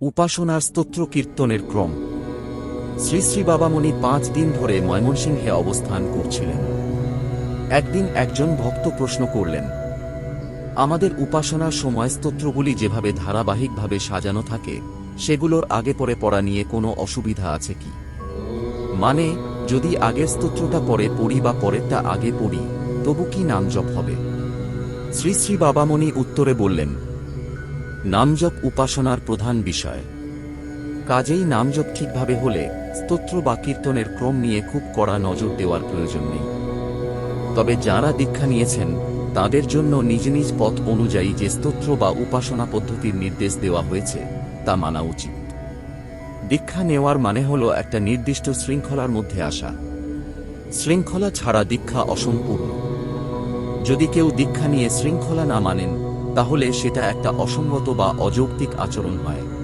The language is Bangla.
উপাসনার স্তোত্র কীর্তনের ক্রম। শ্রী শ্রী বাবামণি পাঁচ দিন ধরে ময়মনসিংহে অবস্থান করছিলেন। একদিন একজন ভক্ত প্রশ্ন করলেন, আমাদের উপাসনার সময় স্তোত্রগুলি যেভাবে ধারাবাহিকভাবে সাজানো থাকে, সেগুলোর আগে পরে পড়া নিয়ে কোনো অসুবিধা আছে কি? মানে যদি আগের স্তোত্রটা পরে পড়ি বা পরেরটা আগে পড়ি, তবু কি নাম জপ হবে? শ্রী শ্রী বাবামণি উত্তরে বললেন নামজপ উপাসনার প্রধান বিষয়। কাজেই নামজপ ঠিকভাবে হলে স্তোত্র বা কীর্তনের ক্রম নিয়ে খুব কড়া নজর দেওয়ার প্রয়োজন নেই। তবে যাঁরা দীক্ষা নিয়েছেন, তাদের জন্য নিজ নিজ পথ অনুযায়ী যে স্তোত্র বা উপাসনা পদ্ধতির নির্দেশ দেওয়া হয়েছে, তা মানা উচিত। দীক্ষা নেওয়ার মানে হল একটা নির্দিষ্ট শৃঙ্খলার মধ্যে আসা। শৃঙ্খলা ছাড়া দীক্ষা অসম্পূর্ণ। যদি কেউ দীক্ষা নিয়ে শৃঙ্খলা না মানেন তাহলে সেটা একটা অসঙ্গত বা অযৌক্তিক আচরণ হয়।